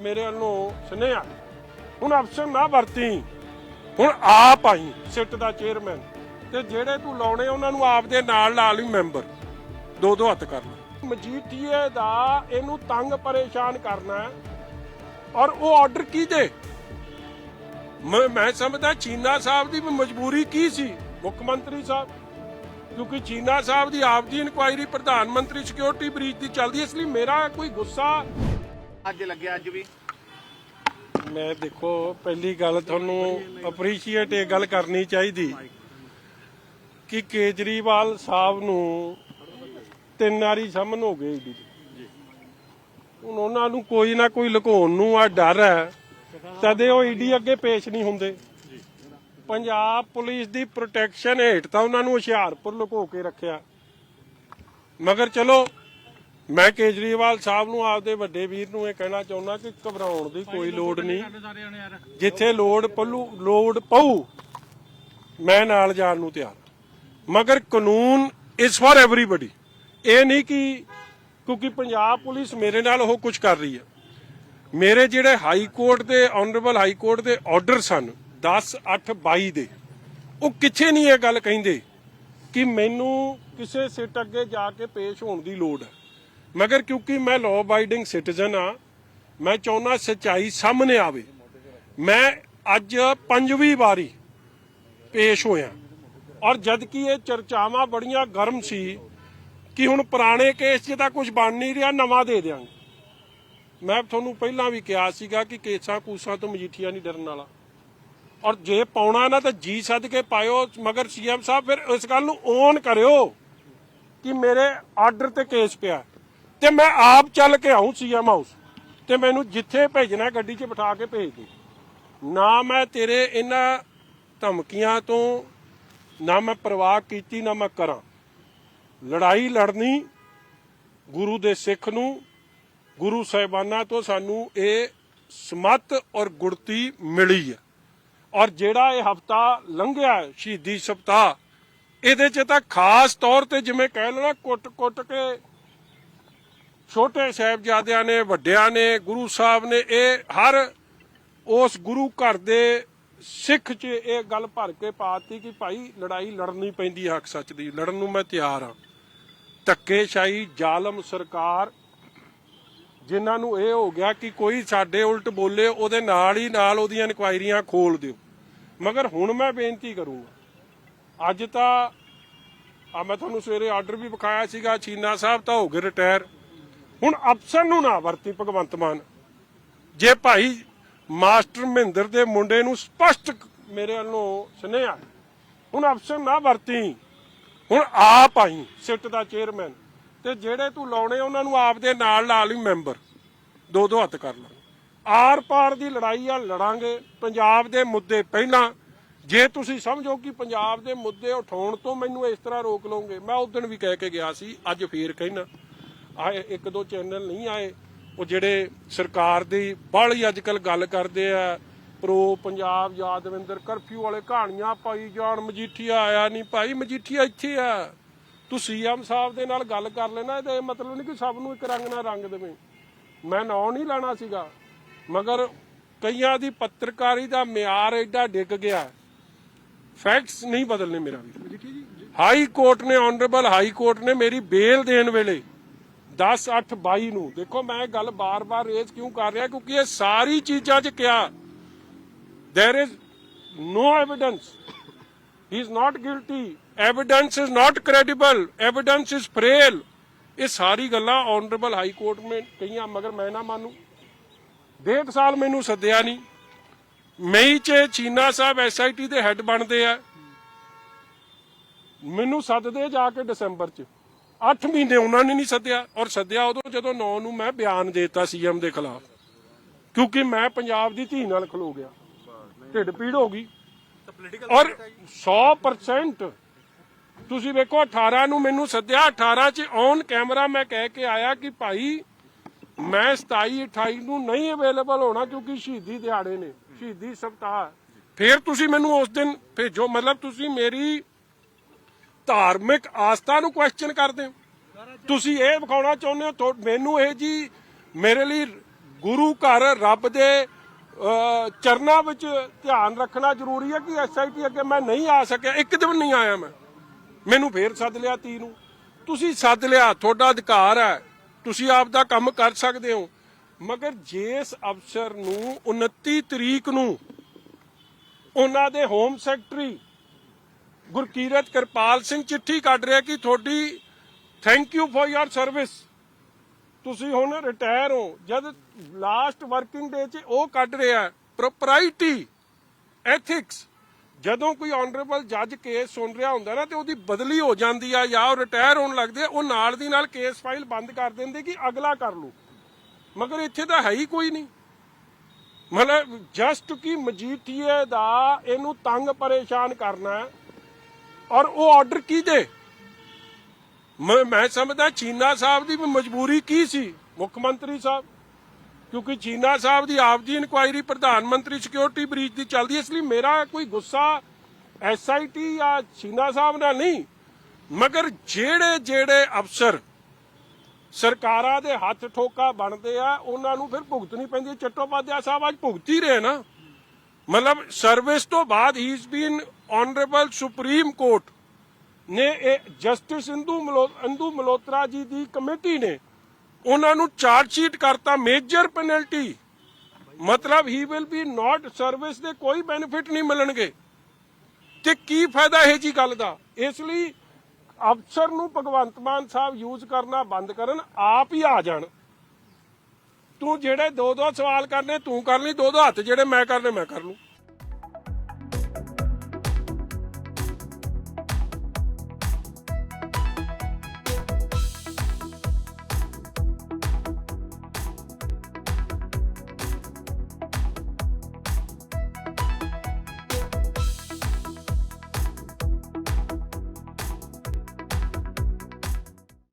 ਮੇਰੇ ਵੱਲੋਂ ਸੁਨੇਹਾ। ਹੁਣ ਅਫਸਰ ਨਾ ਵਰਤੀ। ਹੁਣ ਆਪ ਆਈ, ਸਿੱਟ ਦਾ ਚੇਅਰਮੈਨ ਤੇ ਜਿਹੜੇ ਤੂੰ ਲਾਉਣੇ, ਉਹਨਾਂ ਨੂੰ ਆਪ ਦੇ ਨਾਲ ਨਾਲ ਹੀ ਮੈਂਬਰ ਦੋ ਦੋ ਹੱਥ ਕਰ ਲੈ। ਮਜੀਠੀਏ ਦਾ ਇਹਨੂੰ ਤੰਗ ਪਰੇਸ਼ਾਨ ਕਰਨਾ ਔਰ ਉਹ ਆਰਡਰ ਕੀ ਦੇ ਮੈਂ ਮੈਂ ਸਮਝਦਾ ਚੀਨਾ ਸਾਹਿਬ ਦੀ ਮਜਬੂਰੀ ਕੀ ਸੀ? ਮੁੱਖ ਮੰਤਰੀ ਸਾਹਿਬ। ਕਿਉਂਕਿ ਚੀਨਾ ਸਾਹਿਬ ਦੀ ਆਪ ਦੀ ਇਨਕੁਆਇਰੀ ਪ੍ਰਧਾਨ ਮੰਤਰੀ ਸਿਕਿਉਰਿਟੀ ਬ੍ਰੀਚ ਦੀ ਚੱਲਦੀ ਇਸ ਲਈ ਮੇਰਾ ਕੋਈ ਗੁੱਸਾ ਅੱਜ ਲੱਗਿਆ ਅੱਜ ਵੀ? ਮੈਂ ਦੇਖੋ, ਪਹਿਲੀ ਗੱਲ ਤੁਹਾਨੂੰ ਅਪਰੀਸ਼ੀਏਟ ਇਹ ਗੱਲ ਕਰਨੀ ਚਾਹੀਦੀ ਕਿ ਕੇਜਰੀਵਾਲ ਸਾਹਿਬ ਨੂੰ ਤਿੰਨ ਵਾਰੀ ਸਮਨ ਹੋ ਗਏ ਈਡੀ ਹੁਣ ਉਹਨਾਂ ਨੂੰ ਕੋਈ ਨਾ ਕੋਈ ਲੁਕਾਉਣ ਨੂੰ ਆ ਡਰ ਹੈ। ਤਦੇ ਉਹ ਈਡੀ ਅੱਗੇ ਪੇਸ਼ ਨਹੀਂ ਹੁੰਦੇ। ਪੰਜਾਬ ਪੁਲਿਸ ਦੀ ਪ੍ਰੋਟੈਕਸ਼ਨ ਹੇਠ ਤਾਂ ਉਹਨਾਂ ਨੂੰ ਹੁਸ਼ਿਆਰਪੁਰ ਲੁਕੋ ਕੇ ਰੱਖਿਆ। ਮਗਰ ਚਲੋ ਮੈਂ ਕੇਜਰੀਵਾਲ ਸਾਹਿਬ ਨੂੰ ਆਪਦੇ ਵੱਡੇ ਵੀਰ ਨੂੰ ਇਹ ਕਹਿਣਾ ਚਾਹੁੰਦਾ ਕਿ ਘਬਰਾਉਣ ਦੀ ਕੋਈ ਲੋੜ ਨਹੀਂ ਜਿੱਥੇ ਲੋੜ ਪੱਲੂ ਲੋੜ ਪਊ ਮੈਂ ਨਾਲ ਜਾਣ ਨੂੰ ਤਿਆਰ ਮਗਰ ਕਾਨੂੰਨ ਇਸ ਫॉर ਐਵਰੀਬਾਡੀ ਇਹ ਨਹੀਂ ਕਿ ਕਿਉਂਕਿ ਪੰਜਾਬ ਪੁਲਿਸ ਮੇਰੇ ਨਾਲ ਉਹ ਕੁਝ ਕਰ ਰਹੀ ਹੈ। ਮੇਰੇ ਜਿਹੜੇ ਹਾਈ ਕੋਰਟ ਦੇ ਆਨਰੇਬਲ ਹਾਈ ਕੋਰਟ ਦੇ ਆਰਡਰ ਸਨ 10 8 22 ਦੇ ਉਹ ਕਿੱਥੇ ਨਹੀਂ ਇਹ ਗੱਲ ਕਹਿੰਦੇ ਕਿ ਮੈਨੂੰ ਕਿਸੇ ਸਿੱਟ ਅੱਗੇ ਜਾ ਕੇ ਪੇਸ਼ ਹੋਣ ਦੀ ਲੋੜ ਹੈ। ਮਗਰ ਕਿਉਂਕਿ ਮੈਂ ਲਾਅ ਅਬਾਈਡਿੰਗ ਸਿਟੀਜ਼ਨ ਆ ਮੈਂ ਚਾਹੁੰਦਾ ਸੱਚਾਈ ਸਾਹਮਣੇ ਆਵੇ। ਮੈਂ ਅੱਜ ਪੰਜਵੀਂ ਵਾਰੀ ਪੇਸ਼ ਹੋਇਆ। ਔਰ ਜਦ ਕਿ ਇਹ ਚਰਚਾਵਾਂ ਬੜੀਆਂ ਗਰਮ ਸੀ ਕਿ ਹੁਣ ਪੁਰਾਣੇ ਕੇਸ 'ਚ ਤਾਂ ਕੁਝ ਬਣ ਨਹੀਂ ਰਿਹਾ, ਨਵਾਂ ਦੇ ਦਿਆਂਗੇ। ਮੈਂ ਤੁਹਾਨੂੰ ਪਹਿਲਾਂ ਵੀ ਕਿਹਾ ਸੀਗਾ ਕਿ ਕੇਸਾਂ ਕੂਸਾਂ ਤੋਂ ਮਜੀਠੀਆ ਨਹੀਂ ਡਰਨ ਵਾਲਾ। ਔਰ ਜੇ ਪਾਉਣਾ ਨਾ ਤਾਂ ਜੀ ਸੱਦ ਕੇ ਪਾਇਓ, ਮਗਰ ਸੀਐਮ ਸਾਹਿਬ ਫਿਰ ਇਸ ਗੱਲ ਨੂੰ ਓਨ ਕਰਿਓ ਕਿ ਮੇਰੇ ਆਰਡਰ ਤੇ ਕੇਸ ਪਿਆ। ਤੇ ਮੈਂ ਆਪ ਚੱਲ ਕੇ ਆਉਂ ਸੀਐਮ ਹਾਊਸ ਤੇ ਮੈਨੂੰ ਜਿੱਥੇ ਭੇਜਣਾ ਗੱਡੀ 'ਚ ਬਿਠਾ ਕੇ ਭੇਜ ਦੇ। ਨਾ ਮੈਂ ਤੇਰੇ ਇਹਨਾਂ ਧਮਕੀਆਂ ਤੋਂ, ਨਾ ਮੈਂ ਪਰਵਾਹ ਕੀਤੀ, ਨਾ ਮੈਂ ਕਰਾਂ। ਲੜਾਈ ਲੜਨੀ ਗੁਰੂ ਦੇ ਸਿੱਖ ਨੂੰ, ਗੁਰੂ ਸਾਹਿਬਾਨਾਂ ਤੋਂ ਸਾਨੂੰ ਇਹ ਸਮਤ ਔਰ ਗੁੜਤੀ ਮਿਲੀ ਹੈ। ਔਰ ਜਿਹੜਾ ਇਹ ਹਫਤਾ ਲੰਘਿਆ ਸ਼ਹੀਦੀ ਸਪਤਾਹ, ਇਹਦੇ 'ਚ ਤਾਂ ਖਾਸ ਤੌਰ ਤੇ ਜਿਵੇਂ ਕਹਿ ਲਓ ਨਾ ਕੁੱਟ-ਕੁੱਟ ਕੇ ਛੋਟੇ ਸਾਹਿਬਜ਼ਾਦਿਆਂ ਨੇ, ਵੱਡਿਆਂ ਨੇ, ਗੁਰੂ ਸਾਹਿਬ ਨੇ ਇਹ ਹਰ ਉਸ ਗੁਰੂ ਘਰ ਦੇ ਸਿੱਖ 'ਚ ਇਹ ਗੱਲ ਭਰ ਕੇ ਪਾਤੀ ਕਿ ਭਾਈ ਲੜਾਈ ਲੜਨੀ ਪੈਂਦੀ ਹੱਕ ਸੱਚ ਦੀ, ਲੜਨ ਨੂੰ ਮੈਂ ਤਿਆਰ ਹਾਂ ਧੱਕੇਸ਼ਾਹੀ, ਜ਼ਾਲਮ ਸਰਕਾਰ, ਜਿਨ੍ਹਾਂ ਨੂੰ ਇਹ ਹੋ ਗਿਆ ਕਿ ਕੋਈ ਸਾਡੇ ਉਲਟ ਬੋਲੇ, ਉਹਦੇ ਨਾਲ ਹੀ ਨਾਲ ਉਹਦੀਆਂ ਇਨਕੁਆਇਰੀਆਂ ਖੋਲ ਦਿਓ। ਮਗਰ ਹੁਣ ਮੈਂ ਬੇਨਤੀ ਕਰੂੰਗਾ, ਅੱਜ ਤਾਂ, ਆ ਮੈਂ ਤੁਹਾਨੂੰ ਸਵੇਰੇ ਆਰਡਰ ਵੀ ਵਿਖਾਇਆ ਸੀਗਾ ਚੀਨਾ ਸਾਹਿਬ ਤਾਂ ਹੋ ਗਏ ਰਿਟਾਇਰ ਹੁਣ ਅਫਸਰ ਨੂੰ ਨਾ ਵਰਤੀ ਭਗਵੰਤ ਮਾਨ। ਜੇ ਭਾਈ ਮਾਸਟਰ ਮਹਿੰਦਰ ਦੇ ਮੁੰਡੇ ਨੂੰ ਸਪਸ਼ਟ ਮੇਰੇ ਵੱਲੋਂ ਸੁਨੇਹਾ ਹੁਣ ਅਫਸਰ ਨਾ ਵਰਤੀ। ਹੁਣ ਆਪ ਆਈ, ਸਿੱਟ ਦਾ ਚੇਅਰਮੈਨ। ਤੇ ਜਿਹੜੇ ਤੂੰ ਲਾਉਣੇ, ਉਹਨਾਂ ਨੂੰ ਆਪ ਦੇ ਨਾਲ ਨਾਲ ਹੀ ਮੈਂਬਰ। ਦੋ ਦੋ ਹੱਥ ਕਰ ਲਾਂਗੇ ਆਰ ਪਾਰ ਦੀ ਲੜਾਈ ਆ, ਲੜਾਂਗੇ। ਪੰਜਾਬ ਦੇ ਮੁੱਦੇ ਪਹਿਲਾਂ। ਜੇ ਤੁਸੀਂ ਸਮਝੋ ਕਿ ਪੰਜਾਬ ਦੇ ਮੁੱਦੇ ਉਠਾਉਣ ਤੋਂ ਮੈਨੂੰ ਇਸ ਤਰ੍ਹਾਂ ਰੋਕ ਲਓਗੇ, ਮੈਂ ਉਸ ਦਿਨ ਵੀ ਕਹਿ ਕੇ ਗਿਆ ਸੀ, ਅੱਜ ਫੇਰ ਕਹਿਣਾ। ਆਏ ਇੱਕ ਦੋ ਚੈਨਲ ਨਹੀਂ ਆਏ। ਉਹ ਜਿਹੜੇ ਸਰਕਾਰ ਦੀ ਬਾਹਲੀ ਅੱਜ ਕੱਲ ਗੱਲ ਕਰਦੇ ਆ ਪ੍ਰੋ ਪੰਜਾਬ ਯਾਦਵਿੰਦਰ ਕਰਫਿਊ ਵਾਲੇ ਕਹਾਣੀਆਂ ਪਾਈ ਜਾਣ ਮਜੀਠੀਆ ਆਇਆ ਨਹੀਂ ਭਾਈ ਮਜੀਠੀਆ ਇੱਥੇ ਆ। ਤੂੰ ਸੀਐਮ ਸਾਹਿਬ ਦੇ ਨਾਲ ਗੱਲ ਕਰ ਲੈਣਾ ਇਹਦਾ ਇਹ ਮਤਲਬ ਨਹੀਂ ਕਿ ਸਭ ਨੂੰ ਇੱਕ ਰੰਗ ਨਾਲ ਰੰਗ ਦੇਵੇਂ। ਮੈਂ ਨਾਂ ਨਹੀਂ ਲੈਣਾ ਸੀਗਾ ਮਗਰ ਕਈਆਂ ਦੀ ਪੱਤਰਕਾਰੀ ਦਾ ਮਿਆਰ ਐਡਾ ਡਿੱਗ ਗਿਆ। ਫੈਕਟਸ ਨਹੀਂ ਬਦਲਨੇ ਮੇਰਾ ਵੀ। ਹਾਈ ਕੋਰਟ ਨੇ ਆਨਰੇਬਲ ਹਾਈ ਕੋਰਟ ਨੇ ਮੇਰੀ ਬੇਲ ਦੇਣ ਵੇਲੇ 10 8 22 ਨੂੰ। ਦੇਖੋ ਮੈਂ ਇਹ ਗੱਲ ਬਾਰ-ਬਾਰ ਰੇਜ਼ ਕਿਉਂ ਕਰ ਰਿਹਾ? ਕਿਉਂਕਿ ਇਹ ਸਾਰੀ ਚੀਜ਼ਾਂ 'ਚ ਕਿਹਾ, there is no evidence. He is not guilty. Evidence is not credible. Evidence is frail. ਇਹ ਸਾਰੀ ਗੱਲਾਂ ਆਨਰੇਬਲ ਹਾਈ ਕੋਰਟ ਨੇ ਕਹੀਆਂ, ਮਗਰ ਮੈਂ ਨਾ ਮੰਨੂ। ਡੇਢ ਸਾਲ ਮੈਨੂੰ ਸੱਦਿਆ ਨਹੀਂ। ਮਈ ਚ ਚੀਨਾ ਸਾਹਿਬ ਐਸਆਈਟੀ ਦੇ ਹੈੱਡ ਬਣਦੇ ਆ। ਮੈਨੂੰ ਸੱਦਦੇ ਜਾ ਕੇ ਦਸੰਬਰ ਚ। 8 ਮਹੀਨੇ ਉਹਨਾਂ ਨੇ ਨਹੀਂ ਸੱਦਿਆ ਔਰ ਸੱਦਿਆ ਉਦੋਂ ਜਦੋਂ 9 ਨੂੰ ਮੈਂ ਬਿਆਨ ਦੇਤਾ ਸੀਐਮ ਦੇ ਖਿਲਾਫ। ਕਿਉਂਕਿ ਮੈਂ ਪੰਜਾਬ ਦੀ ਧੀ ਨਾਲ ਖਲੋ ਗਿਆ। ਢਿੱਡ ਪੀੜ ਹੋ ਗਈ। ਔਰ 100% ਤੁਸੀਂ ਵੇਖੋ 18 ਨੂੰ ਮੈਨੂੰ ਸੱਦਿਆ 18 ਚ ਔਨ ਕੈਮਰਾ ਮੈਂ ਕਹਿ ਕੇ ਆਇਆ ਕਿ ਭਾਈ ਮੈਂ 27 28 ਨੂੰ ਨਹੀਂ ਅਵੇਲੇਬਲ ਹੋਣਾ ਕਿਉਂਕਿ ਸ਼ਹੀਦੀ ਦਿਹਾੜੇ ਨੇ, ਸ਼ਹੀਦੀ ਸਪਤਾਹ ਫਿਰ ਤੁਸੀਂ ਮੈਨੂੰ ਉਸ ਦਿਨ ਭੇਜੋ, ਮਤਲਬ ਤੁਸੀਂ ਮੇਰੀ ਧਾਰਮਿਕ ਆਸਥਾ ਨੂੰ ਕੁਐਸਚਨ ਕਰਦੇ ਹੋ। ਤੁਸੀਂ ਇਹ ਵਿਖਾਉਣਾ ਚਾਹੁੰਦੇ ਹੋ ਮੈਨੂੰ ਇਹ ਜੀ ਮੇਰੇ ਲਈ ਗੁਰੂ ਘਰ ਰੱਬ ਦੇ ਚਰਨਾਂ ਵਿੱਚ ਧਿਆਨ ਰੱਖਣਾ ਜ਼ਰੂਰੀ ਹੈ ਕਿ ਐਸਆਈਟੀ ਅੱਗੇ ਮੈਂ ਨਹੀਂ ਆ ਸਕਿਆ। ਇੱਕ ਦਿਨ ਨਹੀਂ ਆਇਆ ਮੈਂ। ਮੈਨੂੰ ਫੇਰ ਸੱਦ ਲਿਆ ਤੀ ਨੂੰ। ਤੁਸੀਂ ਸੱਦ ਲਿਆ, ਤੁਹਾਡਾ ਅਧਿਕਾਰ ਹੈ। ਤੁਸੀਂ ਆਪ ਦਾ ਕੰਮ ਕਰ ਸਕਦੇ ਹੋ। ਮਗਰ ਜਿਸ ਅਫਸਰ ਨੂੰ 29 ਤਰੀਕ ਨੂੰ ਉਹਨਾਂ ਦੇ ਹੋਮ ਸੈਕਟਰੀ ਗੁਰਕੀਰਤ ਕਿਰਪਾਲ ਸਿੰਘ ਚਿੱਠੀ ਕੱਢ ਰਿਹਾ ਕਿ ਤੁਹਾਡੀ thank you for your service ਤੁਸੀਂ ਹੁਣ ਰਿਟਾਇਰ ਹੋ। ਜਦ ਲਾਸਟ ਵਰਕਿੰਗ ਡੇ 'ਚ ਉਹ ਕੱਢ ਰਿਹਾ ਪ੍ਰੋਪਰਾਈਟੀ ਐਥਿਕਸ ਜਦੋਂ ਕੋਈ ਆਨਰੇਬਲ ਜੱਜ ਕੇਸ ਸੁਣ ਰਿਹਾ ਹੁੰਦਾ ਨਾ ਤੇ ਉਹਦੀ ਬਦਲੀ ਹੋ ਜਾਂਦੀ ਆ ਜਾਂ ਉਹ ਰਿਟਾਇਰ ਹੋਣ ਲੱਗਦੇ ਆ, ਉਹ ਨਾਲ ਦੀ ਨਾਲ ਕੇਸ ਫਾਈਲ ਬੰਦ ਕਰ ਦਿੰਦੇ ਕਿ ਅਗਲਾ ਕਰ ਲੂ। ਮਗਰ ਇੱਥੇ ਤਾਂ ਹੈ ਹੀ ਕੋਈ ਨਹੀਂ। ਮਤਲਬ ਜਸਟ ਕਿ ਮਜੀਠੀਏ ਦਾ ਇਹਨੂੰ ਤੰਗ ਪਰੇਸ਼ਾਨ ਕਰਨਾ ਔਰ ਉਹ ਆਰਡਰ ਕੀ ਦੇ? ਮੈਂ ਮੈਂ ਸਮਝਦਾ ਚੀਨਾ ਸਾਹਿਬ ਦੀ ਮਜਬੂਰੀ ਕੀ ਸੀ ਮੁੱਖ ਮੰਤਰੀ ਸਾਹਿਬ? ਕਿਉਂਕਿ ਚੀਨਾ ਸਾਹਿਬ ਦੀ ਆਪ ਦੀ ਇਨਕੁਆਇਰੀ ਪ੍ਰਧਾਨ ਮੰਤਰੀ ਸਿਕਿਉਰਿਟੀ ਬ੍ਰੀਚ ਦੀ ਚੱਲਦੀ ਹੈ, ਇਸ ਲਈ ਮੇਰਾ ਕੋਈ ਗੁੱਸਾ ਐਸਆਈਟੀ ਜਾਂ ਚੀਨਾ ਸਾਹਿਬ ਨਾਲ ਨਹੀਂ। ਮਗਰ ਜਿਹੜੇ ਜਿਹੜੇ ਅਫਸਰ ਸਰਕਾਰਾਂ ਦੇ ਹੱਥ ਠੋਕਾ ਬਣਦੇ ਆ ਉਹਨਾਂ ਨੂੰ ਫਿਰ ਭੁਗਤਣੀ ਪੈਂਦੀ ਹੈ। ਚੱਟੋਪਾਧਿਆ ਸਾਹਿਬ ਅੱਜ ਭੁਗਤ ਹੀ ਰਹੇ ਨਾ। ਮਤਲਬ ਸਰਵਿਸ ਤੋਂ ਬਾਅਦ ਹੀ is been honourable supreme court ਨੇ ਇਹ ਜਸਟਿਸ ਇੰਦੂ ਮਲੋ ਇੰਦੂ ਮਲੋਤਰਾ ਜੀ ਦੀ ਕਮੇਟੀ ਨੇ ਉਹਨਾਂ ਨੂੰ ਚਾਰਜ ਸ਼ੀਟ ਕਰਤਾ ਮੇਜਰ ਪੈਨਲਟੀ ਮਤਲਬ he will be not service ਦੇ ਕੋਈ ਬੈਨੀਫਿਟ ਨਹੀਂ ਮਿਲਣਗੇ। ਤੇ ਕੀ ਫਾਇਦਾ ਇਹ ਜੀ ਗੱਲ ਦਾ? ਇਸ ਲਈ ਅਫਸਰ ਨੂੰ ਭਗਵੰਤ ਮਾਨ ਸਾਹਿਬ ਯੂਜ਼ ਕਰਨਾ ਬੰਦ ਕਰਨ, ਆਪ ਹੀ ਆ ਜਾਣ। ਤੂੰ ਜਿਹੜੇ ਦੋ ਦੋ ਸਵਾਲ ਕਰਨੇ, ਤੂੰ ਕਰ ਲਈ ਦੋ ਦੋ ਹੱਥ ਜਿਹੜੇ ਮੈਂ ਕਰਨੇ, ਮੈਂ ਕਰ ਲੂੰ।